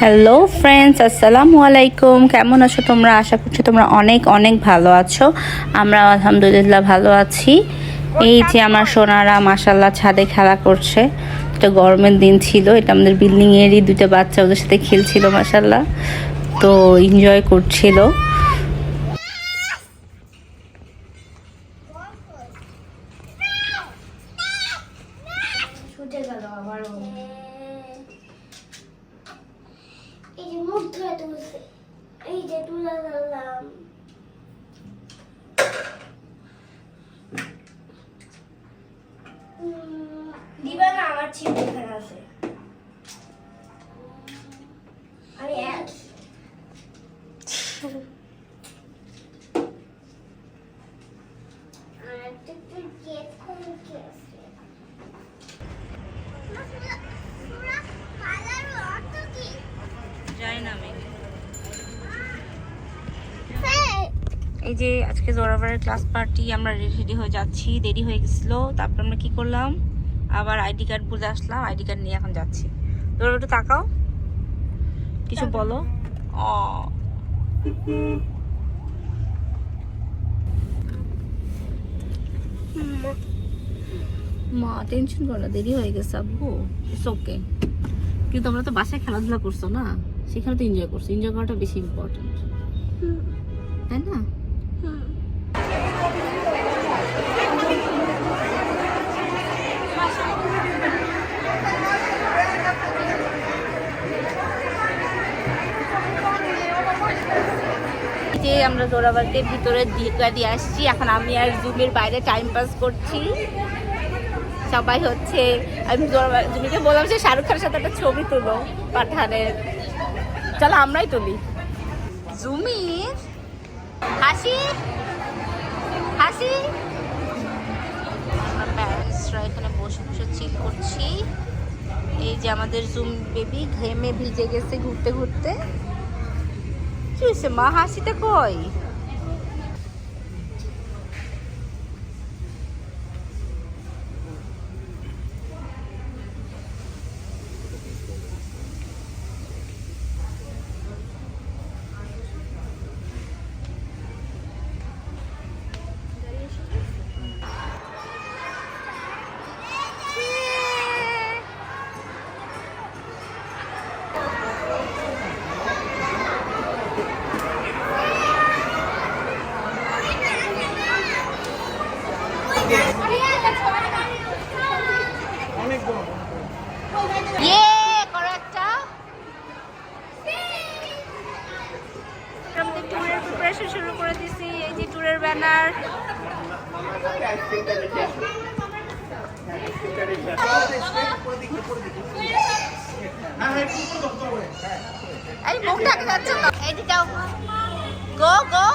Hello friends আসসালামু আলাইকুম কেমন আছো তোমরা? আশা করছি তোমরা অনেক অনেক ভালো আছো। আমরা আলহামদুলিল্লাহ ভালো আছি। এই যে আমার সোনারা মাসাল্লাহ ছাদে খেলা করছে। এটা গরমের দিন ছিল। এটা আমাদের বিল্ডিংয়েরই দুটো বাচ্চা ওদের সাথে খেলছিল মাসাল্লাহ তো এনজয় করছিল। এই যে তুলছে। এই যে তুলে ধরলাম। দিবা না আমার ছিপ এখানে আছে। আমি এক আর একটা তো গেট খুলে কি আছে জানি না আমি এই যে আজকে জোরাবারের ক্লাস পার্টি আমরা রেডি হয়ে যাচ্ছি দেরি হয়ে গেছিল তারপর আমরা কি করলাম? আবার আইডি কার্ড বুঝে আসলাম আইডি কার্ড নিয়ে এখন যাচ্ছি। তোর একটু তাকাও। কিছু বলো। ও মা। টেনশন করো না দেরি হয়ে গেছে আব্বু। ইটস ওকে কিন্তু আমরা তো বাসায় খেলাধুলা করছ না সেখানে তো এনজয় করছ এনজয় করাটা বেশি ইম্পর্টেন্ট তাই না? আমরা জোড়াবাড়িতে ভিতরে দিকা দিয়ে আসছি। এখন আমি আর জুমের বাইরে টাইম পাস করছি। সবাই হচ্ছে, আমি জুমিকে বললাম যে শাহরুখ খানের সাথে একটা ছবি তুলো পাঠানের। চলো আমরাই তুলি। জুমি, হাসি হাসি। আমরা প্যারেন্টসরা এখানে বসে বসে চিল করছি। এই যে আমাদের জুম বেবি ঘেমে ভিজে গেছে ঘুরতে ঘুরতে। কি হয়েছে মা হাসিটা কই শুরু করে দিছি এই যে ট্যুরের ব্যানার এই মুখ ঢাকা যাচ্ছে তো। এই যে যাও গো গো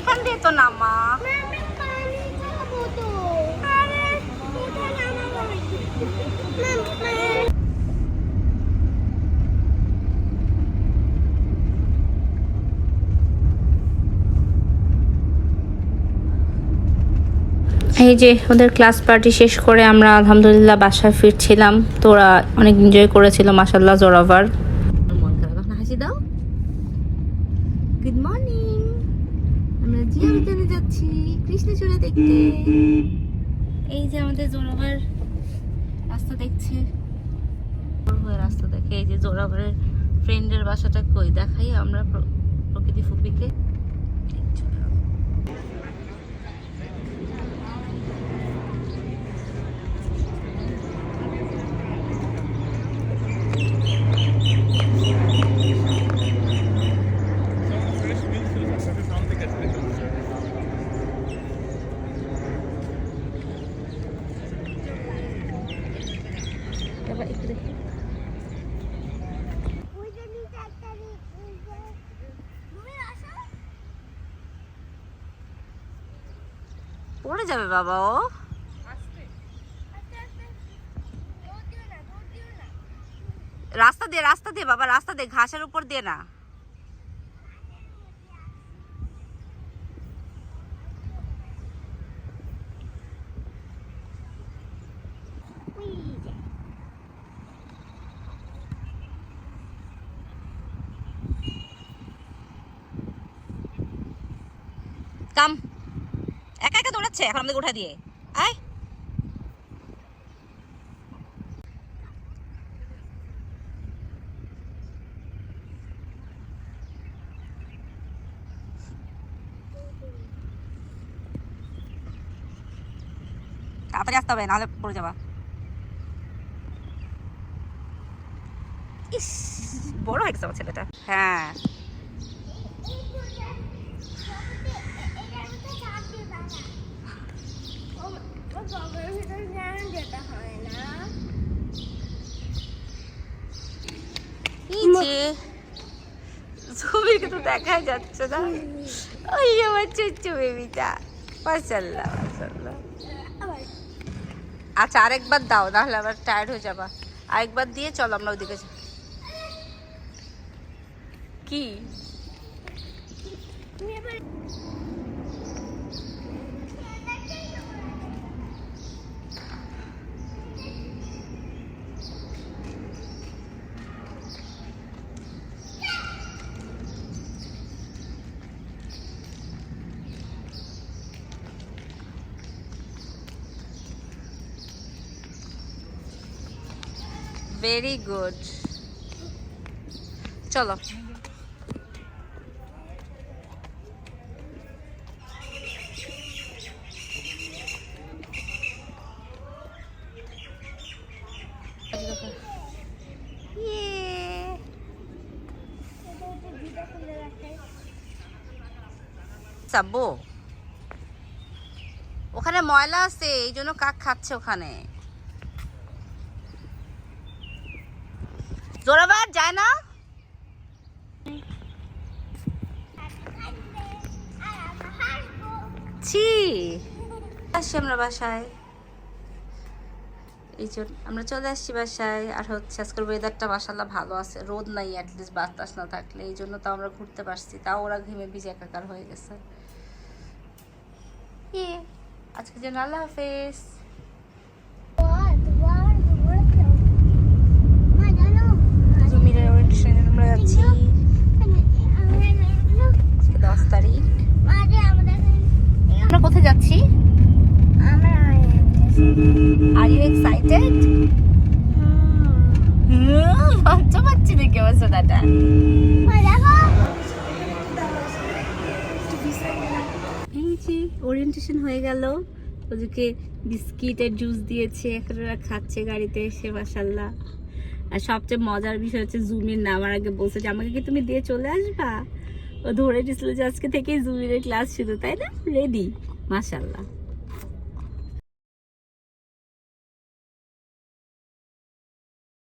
এখান দিয়ে তো নামা। এই যে ওদের ক্লাস পার্টি শেষ করে আমরা আলহামদুলিল্লাহ বাসায় ফিরছিলাম। তো ওরা অনেক এনজয় করেছিল মাসাল্লাহ জোরাভার হাসি দাও গুড মর্নিং আমরা জিয়া উদ্যানে যাচ্ছি, কৃষ্ণচূড়া দেখতে। এই যে আমাদের জোরাবার রাস্তা দেখছে। হয়ে রাস্তা দেখে এই যে জোরাবারের ফ্রেন্ডের বাসাটা কই? দেখাই আমরা প্র- প্রকৃতি ফুপিকে তারপর একটু দেখি ওই যে নিচে একটা রি- ওই যে- তুমি আসো পড়ে যাবে বাবা, ও। রাস্তা দিয়ে রাস্তা দিয়ে বাবা, রাস্তা দিয়ে, ঘাসের উপর দিয়ে না। হচ্ছে এখন আমাদের উঠা দিয়ে। আয়। তাড়াতাড়ি আসতে হবে, নাহলে পড়ে যাবা। ইস, বড় হয়ে গেছে আমার ছেলেটা। হ্যাঁ এই যে ছবিকে তো দেখাই যাচ্ছে না। ওই আমার আচ্ছা আরেকবার দাও, নাহলে আবার টায়ার্ড হয়ে যাবা। আরেকবার দিয়ে চলো, আমরা ওইদিকে যাই। কি? ভেরি গুড চলো! চাব্বো ওখানে ময়লা আছে এই জন্য কাক খাচ্ছে ওখানে জোরাবার, যায় না। ছি। আসছি আমরা বাসায়। এই জন্য আমরা চলে আসছি বাসায়। আর হচ্ছে আজকের ওয়েদারটা মাসাল্লাহ ভালো আছে। রোদ নাই অ্যাটলিস্ট বাতাস না থাকলে। এই জন্য তাও আমরা ঘুরতে পারছি। তাও ওরা ঘেমে ভিজে একাকার হয়ে গেছে। আজকের জন্য আল্লাহ হাফেজ জমির ওরিয়েন্টেশনে আমরা যাচ্ছি আজকে দশ তারিখ আমরা কোথায় যাচ্ছি আর ইউ এক্সাইটেড লজ্জা পাচ্ছি দেখে এই যে ওরিয়েন্টেশন হয়ে গেল। ওদেরকে বিস্কিট আর জুস দিয়েছে এখন ওরা খাচ্ছে গাড়িতে এসে মাসাল্লাহ আর সবচেয়ে মজার বিষয় হচ্ছে জুমির নামার আগে বলছে যে, আমাকে কি তুমি দিয়ে চলে আসবা? ও ধরে দিছিল যে, আজকে থেকেই জুমিরের ক্লাস শুরু, তাই না? রেডি মাসাল্লাহ